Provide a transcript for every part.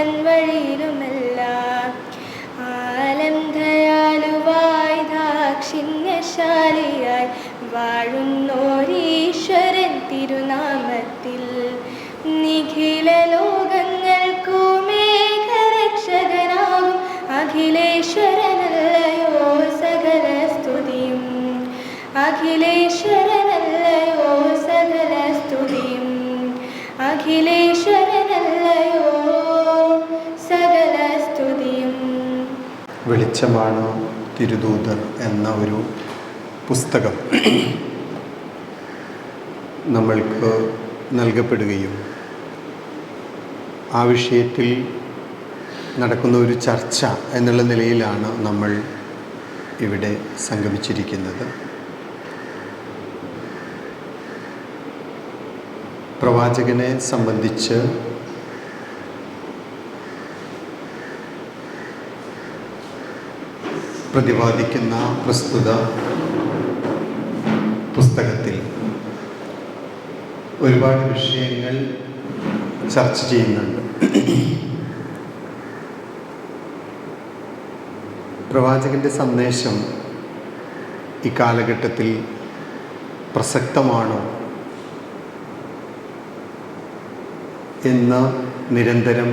വഴിയിലുമല്ല സന്മാർഗഭ്രഷ്ടർ തൻ വഴിയിലുമല്ല ആലം ദയാലുവായി ദാക്ഷിണ്യശാലിയായി വാഴുന്നോരീശ്വരൻ തിരുനാമത്തിൽ വെളിച്ചമാണ് തിരുദൂതർ എന്ന ഒരു പുസ്തകം നമ്മൾക്ക് നൽകപ്പെടുകയും ആ വിഷയത്തിൽ നടക്കുന്ന ഒരു ചർച്ച എന്നുള്ള നിലയിലാണ് നമ്മൾ ഇവിടെ സംഗമിച്ചിരിക്കുന്നത്. പ്രവാചകനെ സംബന്ധിച്ച് പ്രതിപാദിക്കുന്ന പ്രസ്തുത പുസ്തകത്തിൽ ഒരുപാട് വിഷയങ്ങൾ ചർച്ച ചെയ്യുന്നുണ്ട്. പ്രവാചകന്റെ സന്ദേശം ഈ കാലഘട്ടത്തിൽ പ്രസക്തമാണോ എന്ന് നിരന്തരം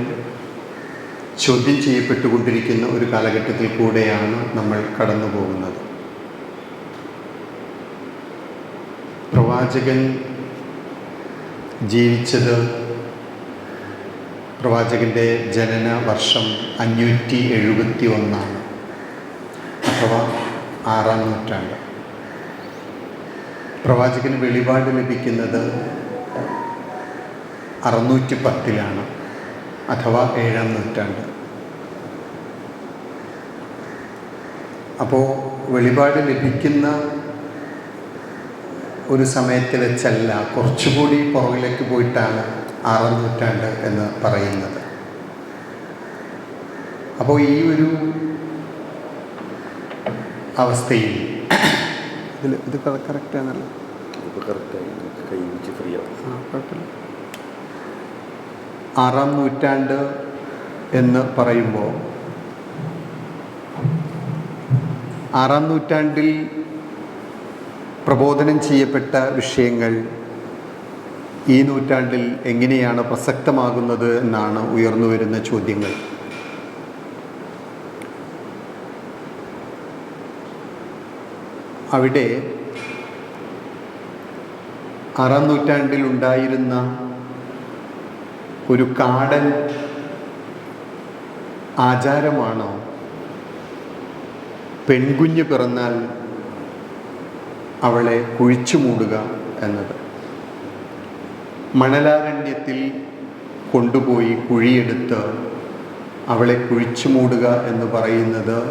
ചോദ്യം ചെയ്യപ്പെട്ടുകൊണ്ടിരിക്കുന്ന ഒരു കാലഘട്ടത്തിൽ കൂടെയാണ് നമ്മൾ കടന്നു പോകുന്നത് പ്രവാചകൻ ജീവിച്ചത് പ്രവാചകന്റെ ജനന വർഷം അഞ്ഞൂറ്റി എഴുപത്തി ഒന്നാണ് അഥവാ ആറാം നൂറ്റാണ്ട്. പ്രവാചകന് വെളിപാട് ലഭിക്കുന്നത് അറുന്നൂറ്റി പത്തിലാണ് അഥവാ ഏഴാം നൂറ്റാണ്ട്. അപ്പോൾ വെളിപാട് ലഭിക്കുന്ന ഒരു സമയത്ത് വെച്ചല്ല കുറച്ചുകൂടി പുറകിലേക്ക് പോയിട്ടാണ് ആറാം നൂറ്റാണ്ട് എന്ന് പറയുന്നത്. അപ്പോൾ ഈ ഒരു അവസ്ഥയിൽ ഇതിൽ ഇത് കറക്റ്റാണല്ലോ കറക്റ്റ് കറക്റ്റായി കൈ വെച്ച് ഫ്രീ ആവും. ആ കുഴപ്പമില്ല. ആറാം നൂറ്റാണ്ട് എന്ന് പറയുമ്പോൾ ആറാം നൂറ്റാണ്ടിൽ പ്രബോധനം ചെയ്യപ്പെട്ട വിഷയങ്ങൾ ഈ നൂറ്റാണ്ടിൽ എങ്ങനെയാണ് പ്രസക്തമാകുന്നത് എന്നാണ് ഉയർന്നു വരുന്ന ചോദ്യങ്ങൾ. അവിടെ ആറാം നൂറ്റാണ്ടിൽ ഉണ്ടായിരുന്ന ഒരു കാടൻ ആചാരമാണോ? പെൺകുഞ്ഞ് പിറന്നാൽ അവളെ കുഴിച്ചു മൂടുക എന്നത്. മണലാരണ്യത്തിൽ കൊണ്ടുപോയി കുഴിയെടുത്ത് അവളെ കുഴിച്ചു മൂടുക എന്ന് പറയുന്നത്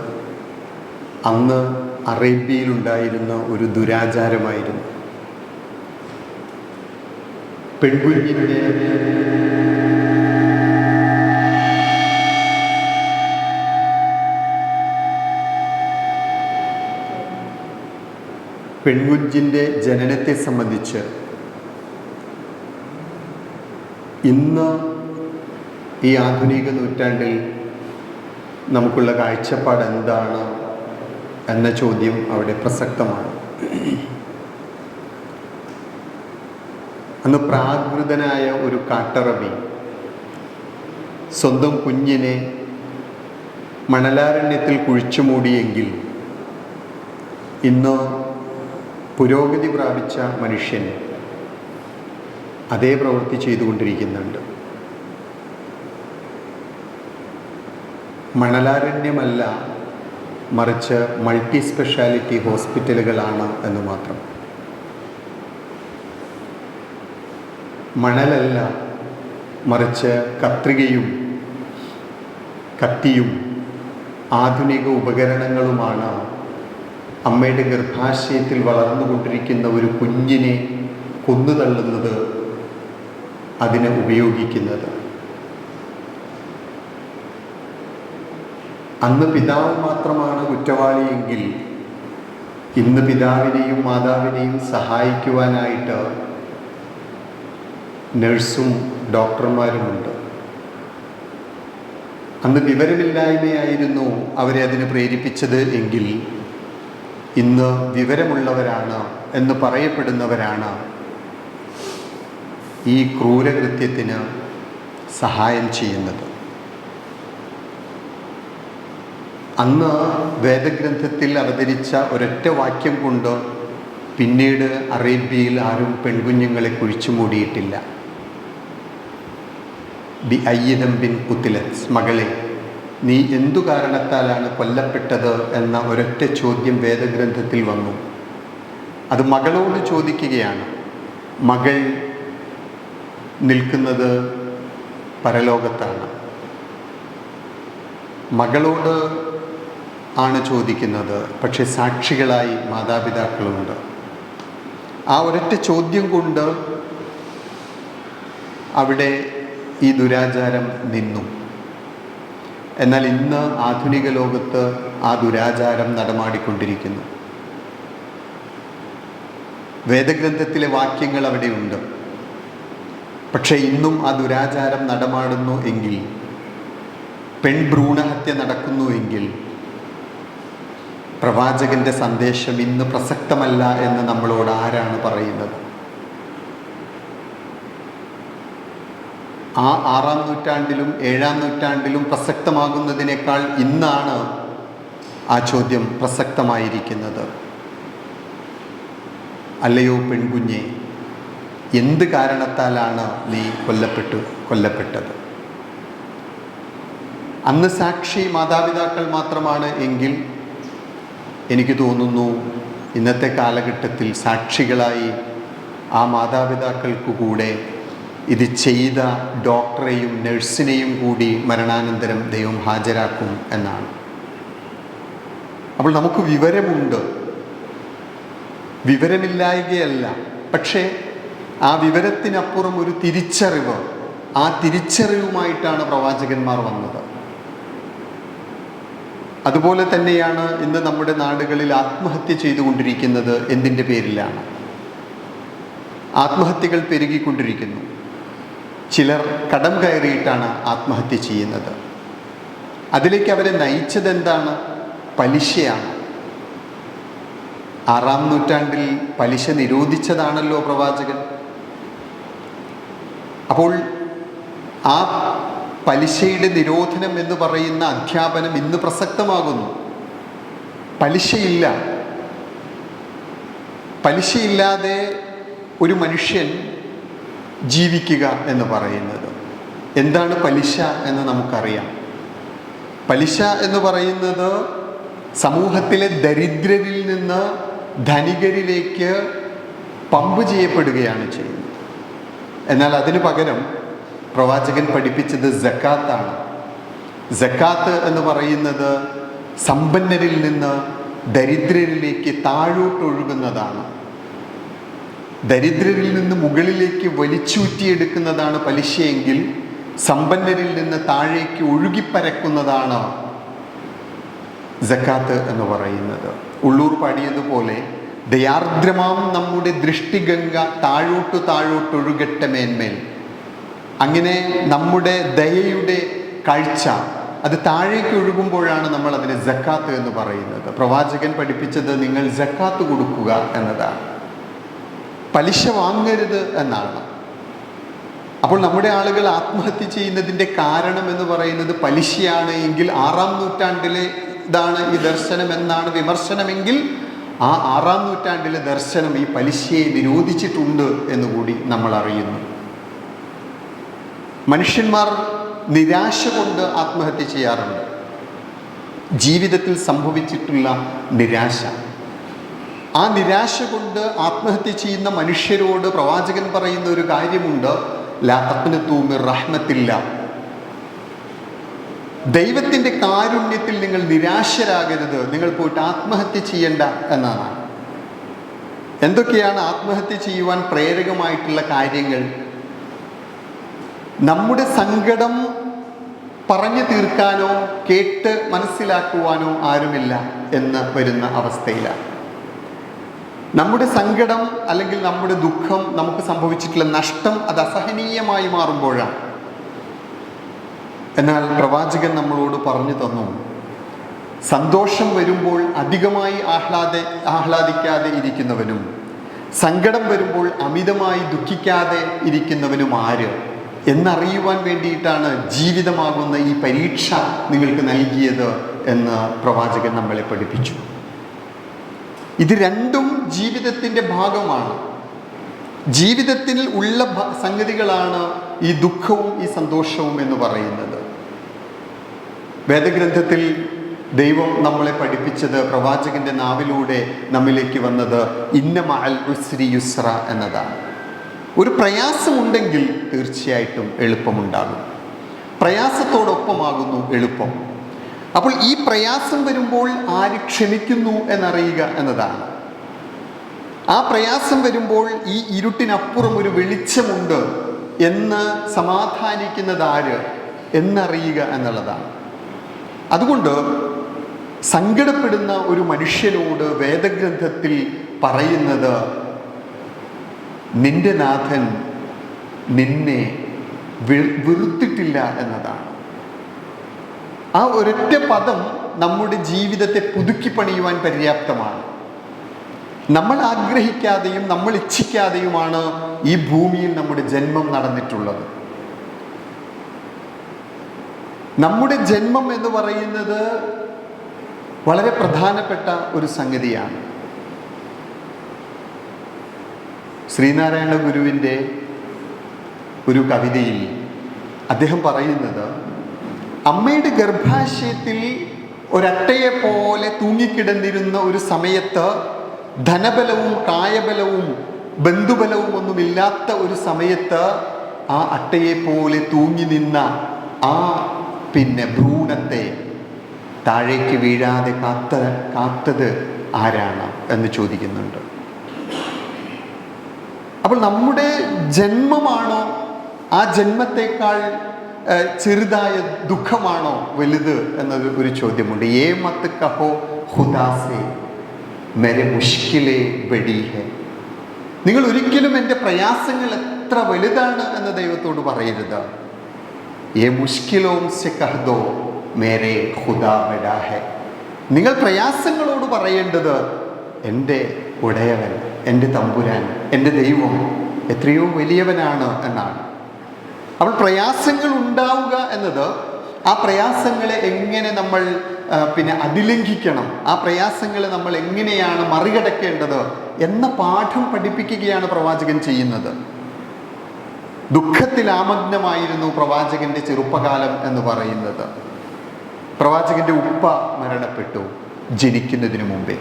അന്ന് അറേബ്യയിലുണ്ടായിരുന്ന ഒരു ദുരാചാരമായിരുന്നു. പെൺകുഞ്ഞിന്റെ പെൺകുഞ്ഞിന്റെ ജനനത്തെ സംബന്ധിച്ച് ഇന്ന് ഈ ആധുനിക നൂറ്റാണ്ടിൽ നമുക്കുള്ള കാഴ്ചപ്പാട് എന്താണ് എന്ന ചോദ്യം അവിടെ പ്രസക്തമാണ്. അന്ന് പ്രാകൃതനായ ഒരു കാട്ടറബി സ്വന്തം കുഞ്ഞിനെ മണലാരണ്യത്തിൽ കുഴിച്ചു മൂടിയെങ്കിൽ ഇന്ന് പുരോഗതി പ്രാപിച്ച മനുഷ്യൻ അതേ പ്രവൃത്തി ചെയ്തുകൊണ്ടിരിക്കുന്നുണ്ട്. മണലാരണ്യമല്ല മറിച്ച് മൾട്ടി സ്പെഷ്യാലിറ്റി ഹോസ്പിറ്റലുകളാണ് എന്ന് മാത്രം. മണലല്ല മറിച്ച് കത്രികയും കത്തിയും ആധുനിക ഉപകരണങ്ങളുമാണ് അമ്മയുടെ ഗർഭാശയത്തിൽ വളർന്നുകൊണ്ടിരിക്കുന്ന ഒരു കുഞ്ഞിനെ കൊന്നു തള്ളുന്നത് അതിന് ഉപയോഗിക്കുന്നത്. അന്ന് പിതാവ് മാത്രമാണ് കുറ്റവാളിയെങ്കിൽ ഇന്ന് പിതാവിനെയും മാതാവിനെയും സഹായിക്കുവാനായിട്ട് നഴ്സും ഡോക്ടർമാരുമുണ്ട്. അന്ന് വിവരമില്ലായ്മയായിരുന്നു അവരെ അതിന് പ്രേരിപ്പിച്ചത് എങ്കിൽ ഇന്ന് വിവരമുള്ളവരാണ് എന്ന് പറയപ്പെടുന്നവരാണ്. ഈ ക്രൂരകൃത്യത്തിന് സഹായം ചെയ്യുന്നത്. അന്ന് വേദഗ്രന്ഥത്തിൽ അവതരിച്ച ഒരൊറ്റ വാക്യം കൊണ്ട് പിന്നീട് അറേബ്യയിൽ ആരും പെൺകുഞ്ഞുങ്ങളെ കുഴിച്ചു മൂടിയിട്ടില്ല. ബി അയ്യതം ബിൻ കുത്തിലത്ത് മകളെ നീ എന്തു കാരണത്താലാണ് കൊല്ലപ്പെട്ടത് എന്ന ഒരൊറ്റ ചോദ്യം വേദഗ്രന്ഥത്തിൽ വന്നു. അത് മകളോട് ചോദിക്കുകയാണ്. മകൾ നിൽക്കുന്നത് പരലോകത്താണ്. മകളോട് ആണ് ചോദിക്കുന്നത്. പക്ഷെ സാക്ഷികളായി മാതാപിതാക്കളുണ്ട്. ആ ഒരൊറ്റ ചോദ്യം കൊണ്ട് അവിടെ ഈ ദുരാചാരം നിന്നു. എന്നാൽ ഇന്ന് ആധുനിക ലോകത്ത് ആ ദുരാചാരം നടമാടിക്കൊണ്ടിരിക്കുന്നു. വേദഗ്രന്ഥത്തിലെ വാക്യങ്ങൾ അവിടെയുണ്ട്. പക്ഷേ ഇന്നും ആ ദുരാചാരം നടമാടുന്നു എങ്കിൽ പെൺഭ്രൂണഹത്യ നടക്കുന്നു എങ്കിൽ പ്രവാചകന്റെ സന്ദേശം ഇന്ന് പ്രസക്തമല്ല എന്ന് നമ്മളോട് ആരാണ് പറയുന്നത്? ആ ആറാം നൂറ്റാണ്ടിലും ഏഴാം നൂറ്റാണ്ടിലും പ്രസക്തമാകുന്നതിനേക്കാൾ ഇന്നാണ് ആ ചോദ്യം പ്രസക്തമായിരിക്കുന്നത്. അല്ലയോ പെൺകുഞ്ഞെ എന്ത് കാരണത്താലാണ് നീ കൊല്ലപ്പെട്ടു കൊല്ലപ്പെട്ടത്? അന്ന് സാക്ഷി മാതാപിതാക്കൾ മാത്രമാണ് എങ്കിൽ എനിക്ക് തോന്നുന്നു ഇന്നത്തെ കാലഘട്ടത്തിൽ സാക്ഷികളായി ആ മാതാപിതാക്കൾക്ക് കൂടെ ഇത് ചെയ്ത ഡോക്ടറെയും നഴ്സിനെയും കൂടി മരണാനന്തരം ദൈവം ഹാജരാക്കും എന്നാണ്. അപ്പോൾ നമുക്ക് വിവരമുണ്ട്. വിവരമില്ലായകയല്ല. പക്ഷേ ആ വിവരത്തിനപ്പുറം ഒരു തിരിച്ചറിവ്. ആ തിരിച്ചറിവുമായിട്ടാണ് പ്രവാചകന്മാർ വന്നത്. അതുപോലെ തന്നെയാണ് ഇന്ന് നമ്മുടെ നാടുകളിൽ ആത്മഹത്യ ചെയ്തുകൊണ്ടിരിക്കുന്നത് എന്തിന്റെ പേരിലാണ്? ആത്മഹത്യകൾ പെരുകിക്കൊണ്ടിരിക്കുന്നു. ചിലർ കടം കയറിയിട്ടാണ് ആത്മഹത്യ ചെയ്യുന്നത്. അതിലേക്ക് അവരെ നയിച്ചത് എന്താണ്? പലിശയാണ്. ആറാം നൂറ്റാണ്ടിൽ പലിശ നിരോധിച്ചതാണല്ലോ പ്രവാചകൻ. അപ്പോൾ ആ പലിശയുടെ നിരോധനം എന്ന് പറയുന്ന അധ്യാപനം ഇന്ന് പ്രസക്തമാകുന്നു. പലിശയില്ല. പലിശയില്ലാതെ ഒരു മനുഷ്യൻ ജീവിക്കുക എന്ന് പറയുന്നത്. എന്താണ് പലിശ എന്ന് നമുക്കറിയാം. പലിശ എന്ന് പറയുന്നത് സമൂഹത്തിലെ ദരിദ്രരിൽ നിന്ന് ധനികരിലേക്ക് പമ്പ് ചെയ്യപ്പെടുകയാണ് ചെയ്യുന്നത്. എന്നാൽ അതിനു പകരം പ്രവാചകൻ പഠിപ്പിച്ചത് ജക്കാത്താണ് ജക്കാത്ത് എന്ന് പറയുന്നത് സമ്പന്നരിൽ നിന്ന് ദരിദ്രരിലേക്ക് താഴോട്ടൊഴുകുന്നതാണ്. ദരിദ്രരിൽ നിന്ന് മുകളിലേക്ക് വലിച്ചൂറ്റിയെടുക്കുന്നതാണ് പലിശയെങ്കിൽ സമ്പന്നരിൽ നിന്ന് താഴേക്ക് ഒഴുകിപ്പരക്കുന്നതാണ് ജക്കാത്ത് എന്ന് പറയുന്നത്. ഉള്ളൂർ പാടിയതുപോലെ ദയാർദ്രമാം നമ്മുടെ ദൃഷ്ടിഗംഗ താഴോട്ടു താഴോട്ടൊഴുകട്ടെ മേന്മേൽ. അങ്ങനെ നമ്മുടെ ദയയുടെ കാഴ്ച അത് താഴേക്ക് ഒഴുകുമ്പോഴാണ് നമ്മൾ അതിനെ ജക്കാത്ത് എന്ന് പറയുന്നത്. പ്രവാചകൻ പഠിപ്പിച്ചത് നിങ്ങൾ ജക്കാത്ത് കൊടുക്കുക എന്നതാണ്. പലിശ വാങ്ങരുത് എന്നാണ്. അപ്പോൾ നമ്മുടെ ആളുകൾ ആത്മഹത്യ ചെയ്യുന്നതിന്റെ കാരണം എന്ന് പറയുന്നത് പലിശയാണ് എങ്കിൽ ആറാം നൂറ്റാണ്ടിലെ ഇതാണ് ഈ ദർശനം എന്നാണ് വിമർശനമെങ്കിൽ ആ ആറാം നൂറ്റാണ്ടിലെ ദർശനം ഈ പലിശയെ നിരോധിച്ചിട്ടുണ്ട് എന്നുകൂടി നമ്മൾ അറിയുന്നു. മനുഷ്യന്മാർ നിരാശ കൊണ്ട് ആത്മഹത്യ ചെയ്യാറുണ്ട്. ജീവിതത്തിൽ സംഭവിച്ചിട്ടുള്ള നിരാശ. ആ നിരാശ കൊണ്ട് ആത്മഹത്യ ചെയ്യുന്ന മനുഷ്യരോട് പ്രവാചകൻ പറയുന്ന ഒരു കാര്യമുണ്ട്. ലാത്തപ്പിന് തൂമിർ റഹ്മത്തില്ല. ദൈവത്തിന്റെ കാരുണ്യത്തിൽ നിങ്ങൾ നിരാശരാകരുത്. നിങ്ങൾ പോയിട്ട് ആത്മഹത്യ ചെയ്യണ്ട എന്നാണ്. എന്തൊക്കെയാണ് ആത്മഹത്യ ചെയ്യുവാൻ പ്രേരകമായിട്ടുള്ള കാര്യങ്ങൾ? നമ്മുടെ സങ്കടം പറഞ്ഞു തീർക്കാനോ കേട്ട് മനസ്സിലാക്കുവാനോ ആരുമില്ല എന്ന് വരുന്ന അവസ്ഥയിലാണ്. നമ്മുടെ സങ്കടം അല്ലെങ്കിൽ നമ്മുടെ ദുഃഖം നമുക്ക് സംഭവിച്ചിട്ടുള്ള നഷ്ടം അത് അസഹനീയമായി മാറുമ്പോഴാണ്. എന്നാൽ പ്രവാചകൻ നമ്മളോട് പറഞ്ഞു തന്നു സന്തോഷം വരുമ്പോൾ അധികമായി ആഹ്ലാദ ആഹ്ലാദിക്കാതെ ഇരിക്കുന്നവനും സങ്കടം വരുമ്പോൾ അമിതമായി ദുഃഖിക്കാതെ ഇരിക്കുന്നവനും ആര്? എന്നറിയുവാൻ വേണ്ടിയിട്ടാണ് ജീവിതമാകുന്ന ഈ പരീക്ഷ നിങ്ങൾക്ക് നൽകിയത് എന്ന് പ്രവാചകൻ നമ്മളെ പഠിപ്പിച്ചു. ഇത് രണ്ടും ജീവിതത്തിന്റെ ഭാഗമാണ്. ജീവിതത്തിൽ ഉള്ള സംഗതികളാണ് ഈ ദുഃഖവും ഈ സന്തോഷവും എന്ന് പറയുന്നത്. വേദഗ്രന്ഥത്തിൽ ദൈവം നമ്മളെ പഠിപ്പിച്ചത് പ്രവാചകന്റെ നാവിലൂടെ നമ്മിലേക്ക് വന്നത് ഇന്നമ അൽ ഉസ്രി യുസ്ര എന്നതാണ്. ഒരു പ്രയാസമുണ്ടെങ്കിൽ തീർച്ചയായിട്ടും എളുപ്പമുണ്ടാകും. പ്രയാസത്തോടൊപ്പമാകുന്നു എളുപ്പം. അപ്പോൾ ഈ പ്രയാസം വരുമ്പോൾ ആര് ക്ഷമിക്കുന്നു എന്നറിയുക എന്നതാണ്. ആ പ്രയാസം വരുമ്പോൾ ഈ ഇരുട്ടിനപ്പുറം ഒരു വെളിച്ചമുണ്ട് എന്ന് സമാധാനിക്കുന്നത് ആര്? എന്നറിയുക എന്നുള്ളതാണ്. അതുകൊണ്ട് സങ്കടപ്പെടുന്ന ഒരു മനുഷ്യനോട് വേദഗ്രന്ഥത്തിൽ പറയുന്നത് നിന്റെ നാഥൻ നിന്നെ വെറുത്തിട്ടില്ല എന്നതാണ്. ആ ഒരൊറ്റ പദം നമ്മുടെ ജീവിതത്തെ പുതുക്കി പണിയുവാൻ പര്യാപ്തമാണ്. നമ്മൾ ആഗ്രഹിക്കാതെയും നമ്മൾ ഇച്ഛിക്കാതെയുമാണ് ഈ ഭൂമിയിൽ നമ്മുടെ ജന്മം നടന്നിട്ടുള്ളത്. നമ്മുടെ ജന്മം എന്ന് പറയുന്നത് വളരെ പ്രധാനപ്പെട്ട ഒരു സംഗതിയാണ്. ശ്രീനാരായണ ഗുരുവിന്റെ ഒരു കവിതയിൽ അദ്ദേഹം പറയുന്നത് അമ്മയുടെ ഗർഭാശയത്തിൽ ഒരട്ടയെ പോലെ തൂങ്ങിക്കിടന്നിരുന്ന ഒരു സമയത്ത് ധനബലവും കായബലവും ബന്ധുബലവും ഒന്നുമില്ലാത്ത ഒരു സമയത്ത് ആ അട്ടയെ പോലെ തൂങ്ങി നിന്ന ആ പിന്നെ ഭ്രൂണത്തെ താഴേക്ക് വീഴാതെ കാത്ത കാത്തത് ആരാണ് എന്ന് ചോദിക്കുന്നുണ്ട്. അപ്പോൾ നമ്മുടെ ജന്മമാണോ ആ ജന്മത്തെക്കാൾ ചെറുതായ ദുഃഖമാണോ വലുത് എന്നത് ഒരു ചോദ്യമുണ്ട്. ഏ മത്ത് കഹോ ഹുദാസേ മെരെ മുഷ്കിലേ ബഡി നിങ്ങൾ ഒരിക്കലും എന്റെ പ്രയാസങ്ങൾ എത്ര വലുതാണ് എന്ന് ദൈവത്തോട് പറയരുത്. ഏ മുഷ്കിലോം സെ കഹ്ദോ മേരെ ഹുദാ ബഡാ നിങ്ങൾ പ്രയാസങ്ങളോട് പറയേണ്ടത് എന്റെ ഉടയവൻ എന്റെ തമ്പുരാൻ എന്റെ ദൈവം എത്രയോ വലിയവനാണ് എന്നാണ്. അപ്പോൾ പ്രയാസങ്ങൾ ഉണ്ടാവുക എന്നത് ആ പ്രയാസങ്ങളെ എങ്ങനെ നമ്മൾ പിന്നെ അതിലംഘിക്കണം ആ പ്രയാസങ്ങളെ നമ്മൾ എങ്ങനെയാണ് മറികടക്കേണ്ടത് എന്ന പാഠം പഠിപ്പിക്കുകയാണ് പ്രവാചകൻ ചെയ്യുന്നത്. ദുഃഖത്തിൽ ആമഗ്നമായിരുന്നു പ്രവാചകന്റെ ചെറുപ്പകാലം എന്ന് പറയുന്നത്. പ്രവാചകന്റെ ഉപ്പ മരണപ്പെട്ടു ജനിക്കുന്നതിന് മുമ്പേ.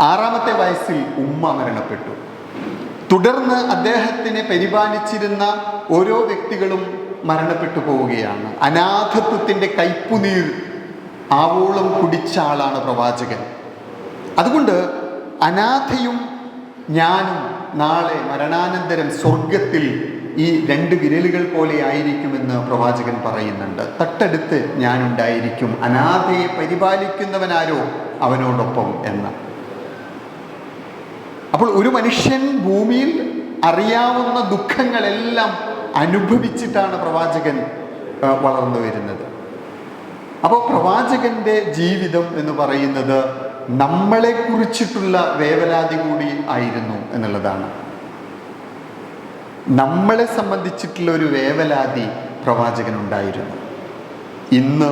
ആറാമത്തെ വയസ്സിൽ ഉമ്മ മരണപ്പെട്ടു. തുടർന്ന് അദ്ദേഹത്തിനെ പരിപാലിച്ചിരുന്ന ഓരോ വ്യക്തികളും മരണപ്പെട്ടു പോവുകയാണ്. അനാഥത്വത്തിന്റെ കൈപ്പുനീർ ആവോളം കുടിച്ച ആളാണ് പ്രവാചകൻ. അതുകൊണ്ട് അനാഥയും ഞാനും നാളെ മരണാനന്തരം സ്വർഗത്തിൽ ഈ രണ്ട് വിരലുകൾ പോലെ ആയിരിക്കുമെന്ന് പ്രവാചകൻ പറയുന്നുണ്ട്. തട്ടടുത്ത് ഞാനുണ്ടായിരിക്കും. അനാഥയെ പരിപാലിക്കുന്നവനാരോ അവനോടൊപ്പം എന്ന്. അപ്പോൾ ഒരു മനുഷ്യൻ ഭൂമിയിൽ അറിയാവുന്ന ദുഃഖങ്ങളെല്ലാം അനുഭവിച്ചിട്ടാണ് പ്രവാചകൻ വളർന്നു വരുന്നത്. അപ്പോൾ പ്രവാചകന്റെ ജീവിതം എന്ന് പറയുന്നത് നമ്മളെ കുറിച്ചിട്ടുള്ള വേവലാതി കൂടി ആയിരുന്നു എന്നുള്ളതാണ്. നമ്മളെ സംബന്ധിച്ചിട്ടുള്ള ഒരു വേവലാതി പ്രവാചകനുണ്ടായിരുന്നു. ഇന്ന്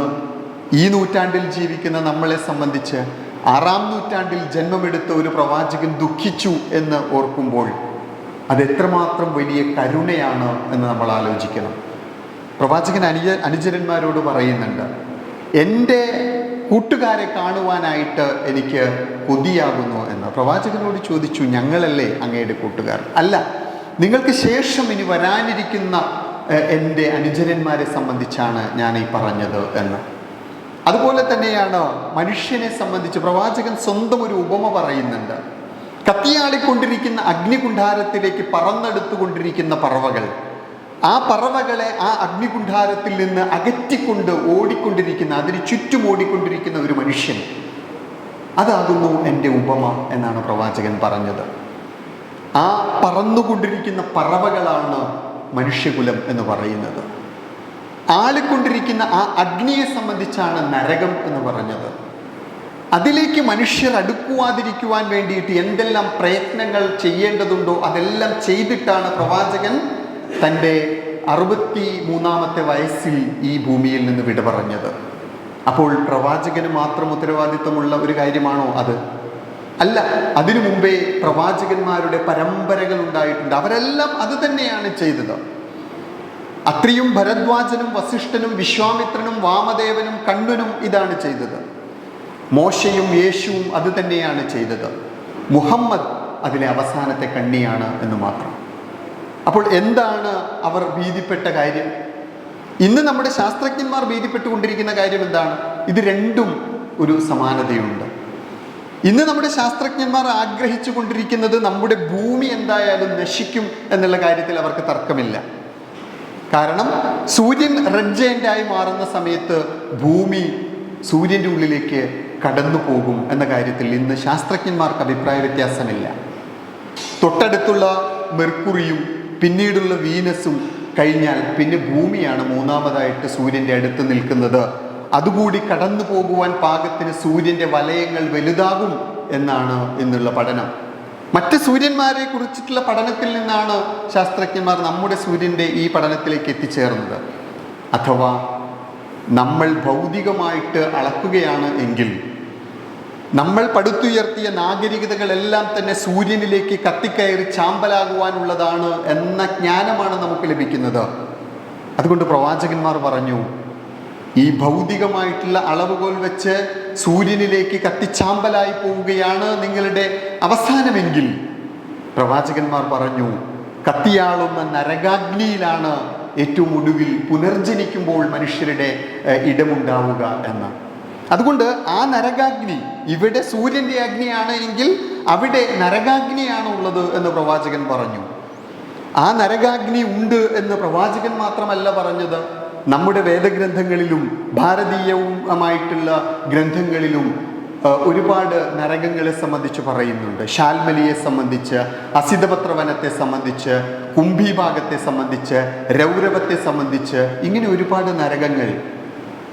ഈ നൂറ്റാണ്ടിൽ ജീവിക്കുന്ന നമ്മളെ സംബന്ധിച്ച് ആറാം നൂറ്റാണ്ടിൽ ജന്മമെടുത്ത ഒരു പ്രവാചകൻ ദുഃഖിച്ചു എന്ന് ഓർക്കുമ്പോൾ അത് എത്രമാത്രം വലിയ കരുണയാണ് എന്ന് നമ്മൾ ആലോചിക്കണം. പ്രവാചകൻ അനുജ അനുചരന്മാരോട് പറയുന്നുണ്ട് എന്റെ കൂട്ടുകാരെ കാണുവാനായിട്ട് എനിക്ക് കൊതിയാകുന്നു എന്ന്. പ്രവാചകനോട് ചോദിച്ചു ഞങ്ങളല്ലേ അങ്ങയുടെ കൂട്ടുകാർ? അല്ല നിങ്ങൾക്ക് ശേഷം ഇനി വരാനിരിക്കുന്ന എന്റെ അനുജരന്മാരെ സംബന്ധിച്ചാണ് ഞാൻ ഈ പറഞ്ഞത് എന്ന്. അതുപോലെ തന്നെയാണ് മനുഷ്യനെ സംബന്ധിച്ച് പ്രവാചകൻ സ്വന്തം ഒരു ഉപമ പറയുന്നുണ്ട്. കത്തിയാളിക്കൊണ്ടിരിക്കുന്ന അഗ്നികുണ്ഠാരത്തിലേക്ക് പറന്നെടുത്തുകൊണ്ടിരിക്കുന്ന പറവകൾ. ആ പറവകളെ ആ അഗ്നികുണ്ഠാരത്തിൽ നിന്ന് അകറ്റിക്കൊണ്ട് ഓടിക്കൊണ്ടിരിക്കുന്ന അതിന് ചുറ്റും ഓടിക്കൊണ്ടിരിക്കുന്ന ഒരു മനുഷ്യൻ. അതാകുന്നു എന്റെ ഉപമ എന്നാണ് പ്രവാചകൻ പറഞ്ഞത്. ആ പറന്നുകൊണ്ടിരിക്കുന്ന പറവകളാണ് മനുഷ്യകുലം എന്ന് പറയുന്നത്. ആളിക്കൊണ്ടിരിക്കുന്ന ആ അഗ്നിയെ സംബന്ധിച്ചാണ് നരകം എന്ന് പറഞ്ഞത്. അതിലേക്ക് മനുഷ്യർ അടുക്കുവാതിരിക്കുവാൻ വേണ്ടിയിട്ട് എന്തെല്ലാം പ്രയത്നങ്ങൾ ചെയ്യേണ്ടതുണ്ടോ അതെല്ലാം ചെയ്തിട്ടാണ് പ്രവാചകൻ തന്റെ അറുപത്തി മൂന്നാമത്തെ വയസ്സിൽ ഈ ഭൂമിയിൽ നിന്ന് വിട പറഞ്ഞത്. അപ്പോൾ പ്രവാചകന് മാത്രം ഉത്തരവാദിത്വമുള്ള ഒരു കാര്യമാണോ അത്? അല്ല അതിനു മുമ്പേ പ്രവാചകന്മാരുടെ പരമ്പരകൾ ഉണ്ടായിട്ടുണ്ട്. അവരെല്ലാം അത് തന്നെയാണ് ചെയ്തത്. അത്രയും ഭരദ്വാജനും വസിഷ്ഠനും വിശ്വാമിത്രനും വാമദേവനും കണ്ണനും ഇതാണ് ചെയ്തത്. മോശയും യേശുവും അത് തന്നെയാണ് ചെയ്തത്. മുഹമ്മദ് അതിലെ അവസാനത്തെ കണ്ണിയാണ് എന്ന് മാത്രം. അപ്പോൾ എന്താണ് അവർ ഭീതിപ്പെട്ട കാര്യം? ഇന്ന് നമ്മുടെ ശാസ്ത്രജ്ഞന്മാർ ഭീതിപ്പെട്ടുകൊണ്ടിരിക്കുന്ന കാര്യം എന്താണ്? ഇത് രണ്ടും ഒരു സമാനതയുണ്ട്. ഇന്ന് നമ്മുടെ ശാസ്ത്രജ്ഞന്മാർ ആഗ്രഹിച്ചു കൊണ്ടിരിക്കുന്നത് നമ്മുടെ ഭൂമി എന്തായാലും നശിക്കും എന്നുള്ള കാര്യത്തിൽ അവർക്ക് തർക്കമില്ല. കാരണം സൂര്യൻ റെഡ് ജയന്റായി മാറുന്ന സമയത്ത് ഭൂമി സൂര്യന്റെ ഉള്ളിലേക്ക് കടന്നു പോകും എന്ന കാര്യത്തിൽ ഇന്ന് ശാസ്ത്രജ്ഞന്മാർക്ക് അഭിപ്രായ വ്യത്യാസമില്ല. തൊട്ടടുത്തുള്ള മെർക്കുറിയും പിന്നീടുള്ള വീനസും കഴിഞ്ഞാൽ പിന്നെ ഭൂമിയാണ് മൂന്നാമതായിട്ട് സൂര്യന്റെ അടുത്ത് നിൽക്കുന്നത്. അതുകൂടി കടന്നു പോകുവാൻ പാകത്തിന് സൂര്യന്റെ വലയങ്ങൾ വലുതാകും എന്നാണ് ഇന്നുള്ള പഠനം. മറ്റ് സൂര്യന്മാരെ കുറിച്ചിട്ടുള്ള പഠനത്തിൽ നിന്നാണ് ശാസ്ത്രജ്ഞന്മാർ നമ്മുടെ സൂര്യന്റെ ഈ പഠനത്തിലേക്ക് എത്തിച്ചേർന്നത്. അഥവാ നമ്മൾ ഭൗതികമായിട്ട് അളക്കുകയാണ് എങ്കിൽ നമ്മൾ പടുത്തുയർത്തിയ നാഗരികതകളെല്ലാം തന്നെ സൂര്യനിലേക്ക് കത്തിക്കയറി ചാമ്പലാകുവാനുള്ളതാണ് എന്ന ജ്ഞാനമാണ് നമുക്ക് ലഭിക്കുന്നത്. അതുകൊണ്ട് പ്രവാചകന്മാർ പറഞ്ഞു ഈ ഭൗതികമായിട്ടുള്ള അളവുകോൽ വെച്ച് സൂര്യനിലേക്ക് കത്തിച്ചാമ്പലായി പോവുകയാണ് നിങ്ങളുടെ അവസാനമെങ്കിൽ പ്രവാചകന്മാർ പറഞ്ഞു കത്തിയാളുന്ന നരകാഗ്നിയിലാണ് ഏറ്റവും ഒടുവിൽ പുനർജനിക്കുമ്പോൾ മനുഷ്യരുടെ ഇടമുണ്ടാവുക എന്ന്. അതുകൊണ്ട് ആ നരകാഗ്നി ഇവിടെ സൂര്യന്റെ അഗ്നിയാണ് എങ്കിൽ അവിടെ നരകാഗ്നിയാണ് ഉള്ളത് എന്ന് പ്രവാചകൻ പറഞ്ഞു. ആ നരകാഗ്നി ഉണ്ട് എന്ന് പ്രവാചകൻ മാത്രമല്ല പറഞ്ഞത്. നമ്മുടെ വേദഗ്രന്ഥങ്ങളിലും ഭാരതീയവുമായിട്ടുള്ള ഗ്രന്ഥങ്ങളിലും ഒരുപാട് നരകങ്ങളെ സംബന്ധിച്ച് പറയുന്നുണ്ട്. ഷാൽമലിയെ സംബന്ധിച്ച് അസിതപത്രവനത്തെ സംബന്ധിച്ച് കുംഭീഭാഗത്തെ സംബന്ധിച്ച് രൗരവത്തെ സംബന്ധിച്ച് ഇങ്ങനെ ഒരുപാട് നരകങ്ങൾ.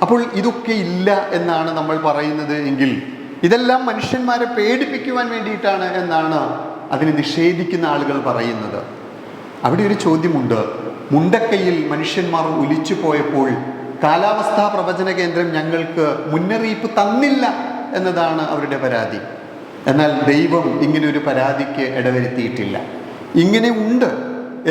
അപ്പോൾ ഇതൊക്കെ ഇല്ല എന്നാണ് നമ്മൾ പറയുന്നത് എങ്കിൽ ഇതെല്ലാം മനുഷ്യന്മാരെ പേടിപ്പിക്കുവാൻ വേണ്ടിയിട്ടാണ് എന്നാണ് അതിനെ നിഷേധിക്കുന്ന ആളുകൾ പറയുന്നത്. അവിടെ ഒരു ചോദ്യമുണ്ട്. മുണ്ടക്കയിൽ മനുഷ്യന്മാർ ഒലിച്ചു പോയപ്പോൾ കാലാവസ്ഥാ പ്രവചന കേന്ദ്രം ഞങ്ങൾക്ക് മുന്നറിയിപ്പ് തന്നില്ല. എന്നതാണ് അവരുടെ പരാതി. എന്നാൽ ദൈവം ഇങ്ങനെ ഒരു പരാതിക്ക് ഇടവരുത്തിയിട്ടില്ല. ഇങ്ങനെ ഉണ്ട്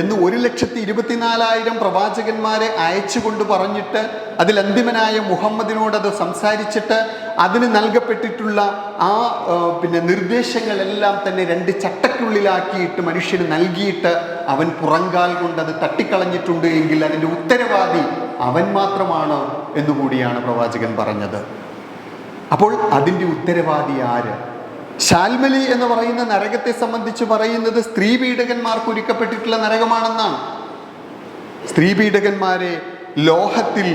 എന്ന് ഒരു ലക്ഷത്തി ഇരുപത്തിനാലായിരം പ്രവാചകന്മാരെ അയച്ചുകൊണ്ട് പറഞ്ഞിട്ട് അതിൽ അന്തിമനായ മുഹമ്മദിനോട് അത് സംസാരിച്ചിട്ട് അതിന് നൽകപ്പെട്ടിട്ടുള്ള ആ പിന്നെ നിർദ്ദേശങ്ങളെല്ലാം തന്നെ രണ്ട് ചട്ടക്കുള്ളിലാക്കിയിട്ട് മനുഷ്യന് നൽകിയിട്ട് അവൻ പുറങ്കാൽ കൊണ്ട് അത് തട്ടിക്കളഞ്ഞിട്ടുണ്ട് എങ്കിൽ അതിന്റെ ഉത്തരവാദി അവൻ മാത്രമാണ് എന്നുകൂടിയാണ് പ്രവാചകൻ പറഞ്ഞത്. അപ്പോൾ അതിന്റെ ഉത്തരവാദി ആര്? ശാൽമലി എന്ന് പറയുന്ന നരകത്തെ സംബന്ധിച്ച് പറയുന്നത് സ്ത്രീ പീഡകന്മാർക്ക് ഒരുക്കപ്പെട്ടിട്ടുള്ള നരകമാണെന്നാണ്. സ്ത്രീ പീഡകന്മാരെ ലോഹത്തിൽ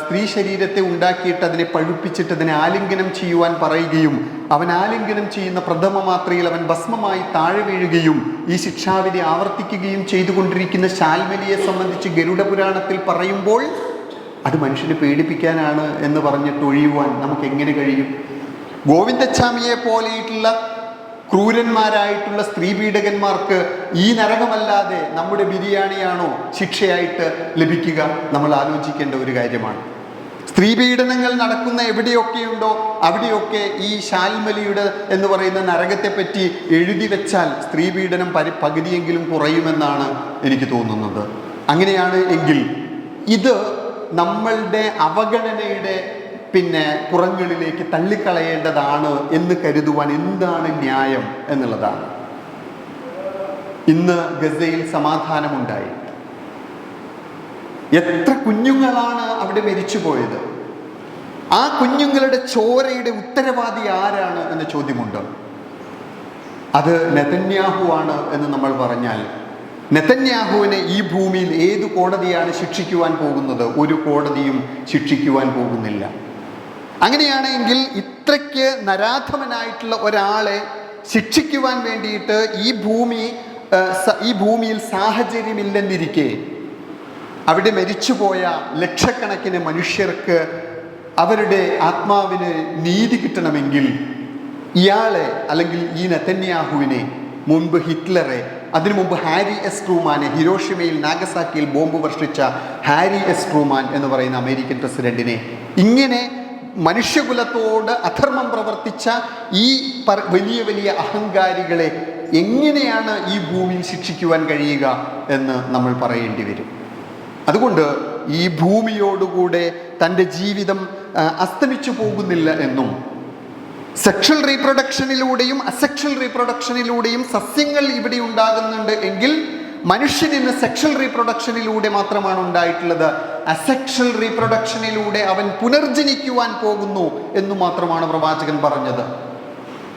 സ്ത്രീ ശരീരത്തെ ഉണ്ടാക്കിയിട്ട് അതിനെ പഴുപ്പിച്ചിട്ട് അതിനെ ആലിംഗനം ചെയ്യുവാൻ പറയുകയും അവൻ ആലിംഗനം ചെയ്യുന്ന പ്രഥമ മാത്രയിൽ അവൻ ഭസ്മമായി താഴെ വീഴുകയും ഈ ശിക്ഷാവിധി ആവർത്തിക്കുകയും ചെയ്തുകൊണ്ടിരിക്കുന്ന ശാൽമലിയെ സംബന്ധിച്ച് ഗരുഡപുരാണത്തിൽ പറയുമ്പോൾ അത് മനുഷ്യനെ പേടിപ്പിക്കാനാണ് എന്ന് പറഞ്ഞിട്ട് ഒഴിയുവാൻ നമുക്ക് എങ്ങനെ കഴിയും? ഗോവിന്ദച്ചാമിയെ പോലെയിട്ടുള്ള ക്രൂരന്മാരായിട്ടുള്ള സ്ത്രീ പീഡകന്മാർക്ക് ഈ നരകമല്ലാതെ നമ്മുടെ ബിരിയാണിയാണോ ശിക്ഷയായിട്ട് ലഭിക്കുക? നമ്മൾ ആലോചിക്കേണ്ട ഒരു കാര്യമാണ്. സ്ത്രീ പീഡനങ്ങൾ നടക്കുന്ന എവിടെയൊക്കെയുണ്ടോ അവിടെയൊക്കെ ഈ ശാൽമലിയുടെ എന്ന് പറയുന്ന നരകത്തെ പറ്റി എഴുതി വെച്ചാൽ സ്ത്രീ പീഡനം പരി പകുതിയെങ്കിലും കുറയുമെന്നാണ് എനിക്ക് തോന്നുന്നത്. അങ്ങനെയാണ് എങ്കിൽ ഇത് നമ്മളുടെ അവഗണനയുടെ പിന്നെ പുറങ്ങളിലേക്ക് തള്ളിക്കളയേണ്ടതാണ് എന്ന് കരുതുവാൻ എന്താണ് ന്യായം എന്നുള്ളതാണ്. ഇന്ന് ഗസയിൽ സമാധാനമുണ്ടായി. എത്ര കുഞ്ഞുങ്ങളാണ് അവിടെ മരിച്ചുപോയത്? ആ കുഞ്ഞുങ്ങളുടെ ചോരയുടെ ഉത്തരവാദി ആരാണ് എന്ന ചോദ്യമുണ്ട്. അത് നെതന്യാഹു ആണ് എന്ന് നമ്മൾ പറഞ്ഞാൽ നെതന്യാഹുവിനെ ഈ ഭൂമിയിൽ ഏത് കോടതിയാണ് ശിക്ഷിക്കുവാൻ പോകുന്നത്? ഒരു കോടതിയും ശിക്ഷിക്കുവാൻ പോകുന്നില്ല. അങ്ങനെയാണെങ്കിൽ ഇത്ര ഇത്രയ്ക്ക് നരാധമനായിട്ടുള്ള ഒരാളെ ശിക്ഷിക്കുവാൻ വേണ്ടിയിട്ട് ഈ ഭൂമി ഈ ഭൂമിയിൽ സാഹചര്യമില്ലെന്നിരിക്കെ അവിടെ മരിച്ചുപോയ ലക്ഷക്കണക്കിന് മനുഷ്യർക്ക് അവരുടെ ആത്മാവിന് നീതി കിട്ടണമെങ്കിൽ ഇയാളെ അല്ലെങ്കിൽ ഈ നെതന്യാഹുവിനെ മുൻപ് ഹിറ്റ്ലറെ അതിനു മുമ്പ് ഹാരി എസ് ട്രൂമാനെ ഹിരോഷിമയിൽ നാഗസാക്കിയിൽ ബോംബ് വർഷിച്ച ഹാരി എസ് ട്രൂമാൻ എന്ന് പറയുന്ന അമേരിക്കൻ പ്രസിഡന്റിനെ. ഇങ്ങനെ മനുഷ്യകുലത്തോട് അധർമ്മം പ്രവർത്തിച്ച ഈ വലിയ വലിയ അഹങ്കാരികളെ എങ്ങനെയാണ് ഈ ഭൂമിയിൽ ശിക്ഷിക്കുവാൻ കഴിയുക എന്ന് നമ്മൾ പറയേണ്ടി വരും. അതുകൊണ്ട് ഈ ഭൂമിയോടുകൂടെ തന്റെ ജീവിതം അസ്തമിച്ചു പോകുന്നില്ല എന്നും സെക്ഷൽ റീപ്രൊഡക്ഷനിലൂടെയും അസെക്ഷൽ റീപ്രൊഡക്ഷനിലൂടെയും സസ്യങ്ങൾ ഇവിടെ ഉണ്ടാകുന്നുണ്ട് എങ്കിൽ മനുഷ്യനിന്ന് സെക്ഷൽ റീപ്രൊഡക്ഷനിലൂടെ മാത്രമാണ് ഉണ്ടായിട്ടുള്ളത്. അസെക്ഷൽ റീപ്രൊഡക്ഷനിലൂടെ അവൻ പുനർജനിക്കുവാൻ പോകുന്നു എന്ന് മാത്രമാണ് പ്രവാചകൻ പറഞ്ഞത്.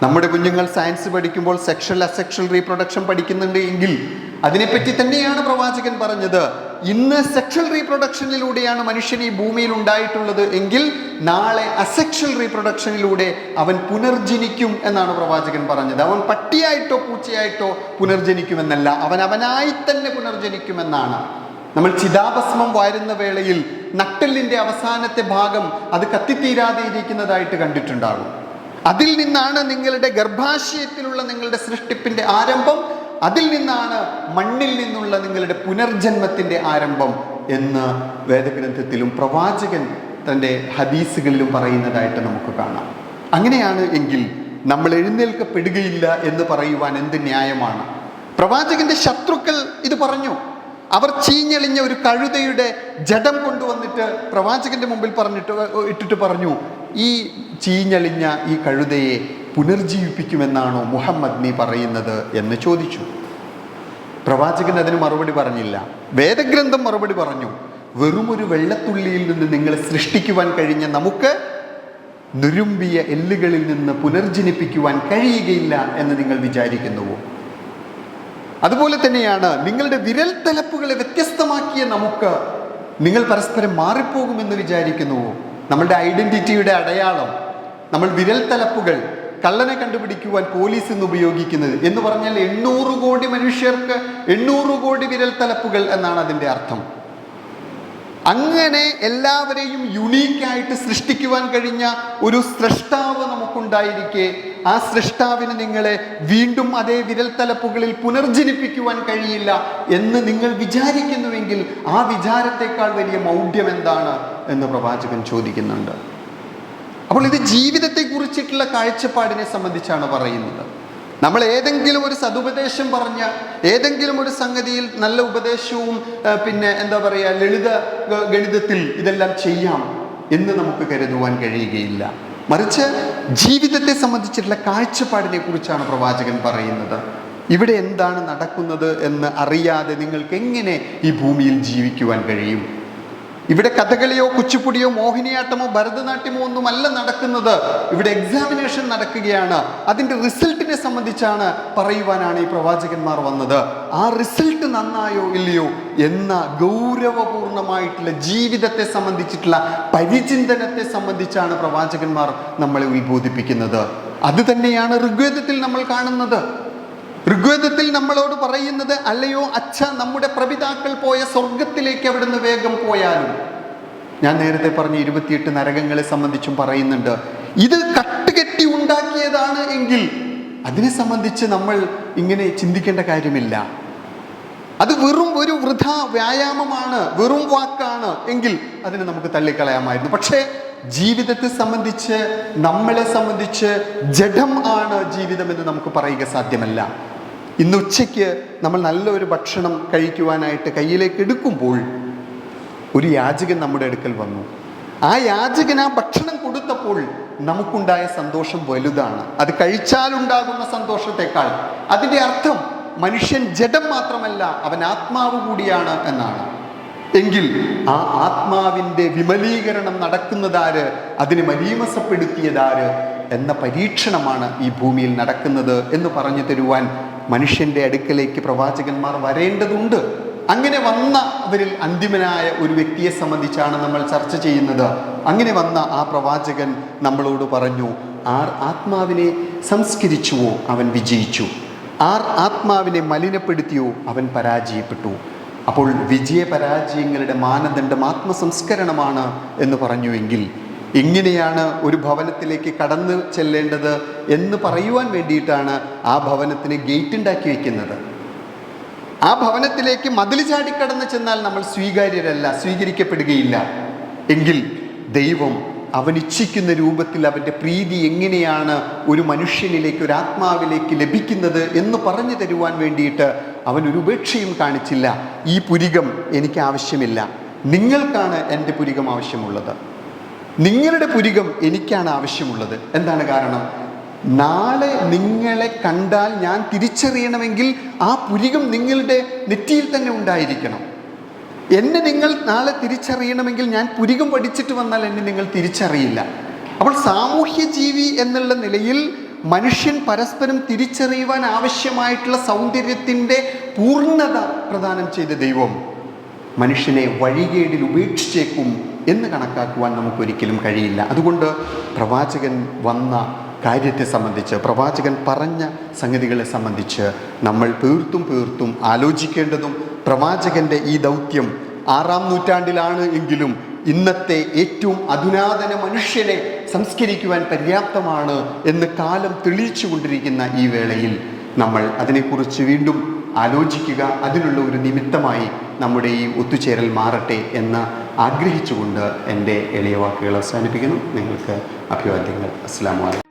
നമ്മുടെ കുഞ്ഞുങ്ങൾ സയൻസ് പഠിക്കുമ്പോൾ സെക്ഷൽ അസെക്ഷൽ റീപ്രൊഡക്ഷൻ പഠിക്കുന്നുണ്ട് എങ്കിൽ അതിനെപ്പറ്റി തന്നെയാണ് പ്രവാചകൻ പറഞ്ഞത്. ഇന്ന് സെക്ഷൽ റീപ്രൊഡക്ഷനിലൂടെയാണ് മനുഷ്യൻ ഈ ഭൂമിയിൽ ഉണ്ടായിട്ടുള്ളത് എങ്കിൽ നാളെ അസെക്ഷൽ റീപ്രൊഡക്ഷനിലൂടെ അവൻ പുനർജനിക്കും എന്നാണ് പ്രവാചകൻ പറഞ്ഞത്. അവൻ പട്ടിയായിട്ടോ പൂച്ചയായിട്ടോ പുനർജനിക്കുമെന്നല്ല അവൻ അവനായി തന്നെ പുനർജനിക്കുമെന്നാണ്. നമ്മൾ ചിതാഭസ്മം വാരുന്ന വേളയിൽ നട്ടെല്ലിന്റെ അവസാനത്തെ ഭാഗം അത് കത്തിത്തീരാതെ ഇരിക്കുന്നതായിട്ട് കണ്ടിട്ടുണ്ടാകും. അതിൽ നിന്നാണ് നിങ്ങളുടെ ഗർഭാശയത്തിലുള്ള നിങ്ങളുടെ സൃഷ്ടിപ്പിന്റെ ആരംഭം അതിൽ നിന്നാണ് മണ്ണിൽ നിന്നുള്ള നിങ്ങളുടെ പുനർജന്മത്തിന്റെ ആരംഭം എന്ന് വേദഗ്രന്ഥത്തിലും പ്രവാചകൻ തന്റെ ഹദീസുകളിലും പറയുന്നതായിട്ട് നമുക്ക് കാണാം. അങ്ങനെയാണ് എങ്കിൽ നമ്മൾ എഴുന്നേൽക്കപ്പെടുകയില്ല എന്ന് പറയുവാൻ എന്ത് ന്യായമാണ്? പ്രവാചകന്റെ ശത്രുക്കൾ ഇത് പറഞ്ഞു. അവർ ചീഞ്ഞെളിഞ്ഞ ഒരു കഴുതയുടെ ജഡം കൊണ്ടുവന്നിട്ട് പ്രവാചകന്റെ മുമ്പിൽ പറഞ്ഞിട്ട് ഇട്ടിട്ട് പറഞ്ഞു ഈ ചീഞ്ഞളിഞ്ഞ ഈ കഴുതയെ പുനർജീവിപ്പിക്കുമെന്നാണോ മുഹമ്മദ് നീ പറയുന്നത്? എന്ന് ചോദിച്ചു. പ്രവാചകൻ അതിന് മറുപടി പറഞ്ഞില്ല. വേദഗ്രന്ഥം മറുപടി പറഞ്ഞു വെറുമൊരു വെള്ളത്തുള്ളിയിൽ നിന്ന് നിങ്ങളെ സൃഷ്ടിക്കുവാൻ കഴിഞ്ഞ നമുക്ക് നുരുമ്പിയ എല്ലുകളിൽ നിന്ന് പുനർജനിപ്പിക്കുവാൻ കഴിയുകയില്ല എന്ന് നിങ്ങൾ വിചാരിക്കുന്നുവോ? അതുപോലെ തന്നെയാണ് നിങ്ങളുടെ വിരൽ തലപ്പുകളെ വ്യത്യസ്തമാക്കിയ നമുക്ക് നിങ്ങൾ പരസ്പരം മാറിപ്പോകുമെന്ന് വിചാരിക്കുന്നു. നമ്മളുടെ ഐഡന്റിറ്റിയുടെ അടയാളം നമ്മൾ വിരൽ തലപ്പുകൾ കള്ളനെ കണ്ടുപിടിക്കുവാൻ പോലീസ് ഇന്ന് ഉപയോഗിക്കുന്നത് എന്ന് പറഞ്ഞാൽ എണ്ണൂറ് കോടി മനുഷ്യർക്ക് എണ്ണൂറ് കോടി വിരൽ തലപ്പുകൾ എന്നാണ് അതിന്റെ അർത്ഥം. അങ്ങനെ എല്ലാവരെയും യുണീക്കായിട്ട് സൃഷ്ടിക്കുവാൻ കഴിഞ്ഞ ഒരു സൃഷ്ടാവ് നമുക്കുണ്ടായിരിക്കെ. ആ സൃഷ്ടാവിന് നിങ്ങളെ വീണ്ടും അതേ വിരൽ തലപ്പുകളിൽ പുനർജനിപ്പിക്കുവാൻ കഴിയില്ല എന്ന് നിങ്ങൾ വിചാരിക്കുന്നുവെങ്കിൽ ആ വിചാരത്തെക്കാൾ വലിയ മൗഢ്യം എന്താണ് എന്ന് പ്രവാചകൻ ചോദിക്കുന്നുണ്ട്. അപ്പോൾ ഇത് ജീവിതത്തെ കുറിച്ചിട്ടുള്ള കാഴ്ചപ്പാടിനെ സംബന്ധിച്ചാണ് പറയുന്നത്. നമ്മൾ ഏതെങ്കിലും ഒരു സതുപദേശം പറഞ്ഞ ഏതെങ്കിലും ഒരു സംഗതിയിൽ നല്ല ഉപദേശവും പിന്നെ എന്താ പറയുക ലളിത ഗണിതത്തിൽ ഇതെല്ലാം ചെയ്യാം എന്ന് നമുക്ക് കരുതുവാൻ കഴിയുകയില്ല. മറിച്ച് ജീവിതത്തെ സംബന്ധിച്ചിട്ടുള്ള കാഴ്ചപ്പാടിനെ കുറിച്ചാണ് പ്രവാചകൻ പറയുന്നത്. ഇവിടെ എന്താണ് നടക്കുന്നത് എന്ന് അറിയാതെ നിങ്ങൾക്ക് എങ്ങനെ ഈ ഭൂമിയിൽ ജീവിക്കുവാൻ കഴിയും? ഇവിടെ കഥകളിയോ കുച്ചിപ്പുടിയോ മോഹിനിയാട്ടമോ ഭരതനാട്യമോ ഒന്നുമല്ല നടക്കുന്നത്. ഇവിടെ എക്സാമിനേഷൻ നടക്കുകയാണ്. അതിന്റെ റിസൾട്ടിനെ സംബന്ധിച്ചാണ് പറയുവാനാണ് ഈ പ്രവാചകന്മാർ വന്നത്. ആ റിസൾട്ട് നന്നായോ ഇല്ലയോ എന്ന ഗൗരവപൂർണമായിട്ടുള്ള ജീവിതത്തെ സംബന്ധിച്ചിട്ടുള്ള പരിചിന്തനത്തെ സംബന്ധിച്ചാണ് പ്രവാചകന്മാർ നമ്മളെ ഉത്ബോധിപ്പിക്കുന്നത്. അത് തന്നെയാണ് ഋഗ്വേദത്തിൽ നമ്മൾ കാണുന്നത്. ഋഗ്വേദത്തിൽ നമ്മളോട് പറയുന്നത് അല്ലയോ അച്ഛ നമ്മുടെ പ്രപിതാക്കൾ പോയ സ്വർഗത്തിലേക്ക് അവിടുന്ന് വേഗം പോയാലും? ഞാൻ നേരത്തെ പറഞ്ഞ ഇരുപത്തിയെട്ട് നരകങ്ങളെ സംബന്ധിച്ചും പറയുന്നുണ്ട്. ഇത് കട്ടുകെട്ടി ഉണ്ടാക്കിയതാണ് എങ്കിൽ അതിനെ സംബന്ധിച്ച് നമ്മൾ ഇങ്ങനെ ചിന്തിക്കേണ്ട കാര്യമില്ല. അത് വെറും ഒരു വൃഥ വ്യായാമമാണ് വെറും വാക്കാണ് എങ്കിൽ അതിനെ നമുക്ക് തള്ളിക്കളയാമായിരുന്നു. പക്ഷേ ജീവിതത്തെ സംബന്ധിച്ച് നമ്മളെ സംബന്ധിച്ച് ജഡം ആണ് ജീവിതം എന്ന് നമുക്ക് പറയുക സാധ്യമല്ല. ഇന്ന് ഉച്ചയ്ക്ക് നമ്മൾ നല്ലൊരു ഭക്ഷണം കഴിക്കുവാനായിട്ട് കയ്യിലേക്ക് എടുക്കുമ്പോൾ ഒരു യാചകൻ നമ്മുടെ അടുക്കൽ വന്നു. ആ യാചകൻ ആ ഭക്ഷണം കൊടുത്തപ്പോൾ നമുക്കുണ്ടായ സന്തോഷം വലുതാണ്. അത് കഴിച്ചാലുണ്ടാകുന്ന സന്തോഷത്തെക്കാൾ. അതിന്റെ അർത്ഥം മനുഷ്യൻ ജഡം മാത്രമല്ല അവൻ ആത്മാവ് കൂടിയാണ് എന്നാണ്. എങ്കിൽ ആ ആത്മാവിന്റെ വിമലീകരണം നടക്കുന്നതാര്? അതിന് മലീമസപ്പെടുത്തിയതാര്? എന്ന പരീക്ഷണമാണ് ഈ ഭൂമിയിൽ നടക്കുന്നത് എന്ന് പറഞ്ഞു തരുവാൻ മനുഷ്യന്റെ അടുക്കലേക്ക് പ്രവാചകന്മാർ വരേണ്ടതുണ്ട്. അങ്ങനെ വന്ന അവരിൽ അന്തിമനായ ഒരു വ്യക്തിയെ സംബന്ധിച്ചാണ് നമ്മൾ ചർച്ച ചെയ്യുന്നത്. അങ്ങനെ വന്ന ആ പ്രവാചകൻ നമ്മളോട് പറഞ്ഞു ആർ ആത്മാവിനെ സംസ്കരിച്ചുവോ? അവൻ വിജയിച്ചു. ആർ ആത്മാവിനെ മലിനപ്പെടുത്തിയോ? അവൻ പരാജയപ്പെട്ടു. അപ്പോൾ വിജയ പരാജയങ്ങളുടെ മാനദണ്ഡം ആത്മസംസ്കരണമാണ് എന്ന് പറഞ്ഞുവെങ്കിൽ എങ്ങനെയാണ് ഒരു ഭവനത്തിലേക്ക് കടന്നു ചെല്ലേണ്ടത് എന്ന് പറയുവാൻ വേണ്ടിയിട്ടാണ് ആ ഭവനത്തിന് ഗേറ്റ് ഉണ്ടാക്കി വയ്ക്കുന്നത് ആ ഭവനത്തിലേക്ക് മതിൽ ചാടിക്കടന്ന് ചെന്നാൽ നമ്മൾ സ്വീകാര്യരല്ല സ്വീകരിക്കപ്പെടുകയില്ല. എങ്കിൽ ദൈവം അവൻ ഇച്ഛിക്കുന്ന രൂപത്തിൽ അവന്റെ പ്രീതി എങ്ങനെയാണ് ഒരു മനുഷ്യനിലേക്ക് ഒരു ആത്മാവിലേക്ക് ലഭിക്കുന്നത് എന്ന് പറഞ്ഞു തരുവാൻ വേണ്ടിയിട്ട് അവൻ ഒരു ഉപേക്ഷയും കാണിച്ചില്ല. ഈ പുരികം എനിക്ക് ആവശ്യമില്ല. നിങ്ങൾക്കാണ് എന്റെ പുരികം ആവശ്യമുള്ളത്. നിങ്ങളുടെ പുരികം എനിക്കാണ് ആവശ്യമുള്ളത്. എന്താണ് കാരണം? നാളെ നിങ്ങളെ കണ്ടാൽ ഞാൻ തിരിച്ചറിയണമെങ്കിൽ ആ പുരികം നിങ്ങളുടെ നെറ്റിയിൽ തന്നെ ഉണ്ടായിരിക്കണം. എന്നെ നിങ്ങൾ നാളെ തിരിച്ചറിയണമെങ്കിൽ ഞാൻ പുരികം പഠിച്ചിട്ട് വന്നാൽ എന്നെ നിങ്ങൾ തിരിച്ചറിയില്ല. അപ്പോൾ സാമൂഹ്യ ജീവി എന്നുള്ള നിലയിൽ മനുഷ്യൻ പരസ്പരം തിരിച്ചറിയുവാൻ ആവശ്യമായിട്ടുള്ള സൗന്ദര്യത്തിന്റെ പൂർണത പ്രദാനം ചെയ്ത ദൈവം മനുഷ്യനെ വഴികേടിൽ ഉപേക്ഷിച്ചേക്കും. എന്ന് കണക്കാക്കുവാൻ നമുക്കൊരിക്കലും കഴിയില്ല. അതുകൊണ്ട് പ്രവാചകൻ വന്ന കാര്യത്തെ സംബന്ധിച്ച് പ്രവാചകൻ പറഞ്ഞ സംഗതികളെ സംബന്ധിച്ച് നമ്മൾ തീർത്തും തീർത്തും ആലോചിക്കേണ്ടതും പ്രവാചകന്റെ ഈ ദൗത്യം ആറാം നൂറ്റാണ്ടിലാണ് എങ്കിലും ഇന്നത്തെ ഏറ്റവും അധുനാതന മനുഷ്യനെ സംസ്കരിക്കുവാൻ പര്യാപ്തമാണ് എന്ന് കാലം തെളിയിച്ചു കൊണ്ടിരിക്കുന്ന ഈ വേളയിൽ നമ്മൾ അതിനെക്കുറിച്ച് വീണ്ടും ആലോചിക്കുക. അതിനുള്ള ഒരു നിമിത്തമായി നമ്മുടെ ഈ ഒത്തുചേരൽ മാറട്ടെ എന്ന് ആഗ്രഹിച്ചുകൊണ്ട് എന്റെ എളിയ വാക്കുകൾ അവസാനിപ്പിക്കുന്നു. നിങ്ങൾക്ക് അഭിവാദ്യങ്ങൾ. അസ്സാം വലൈക്കും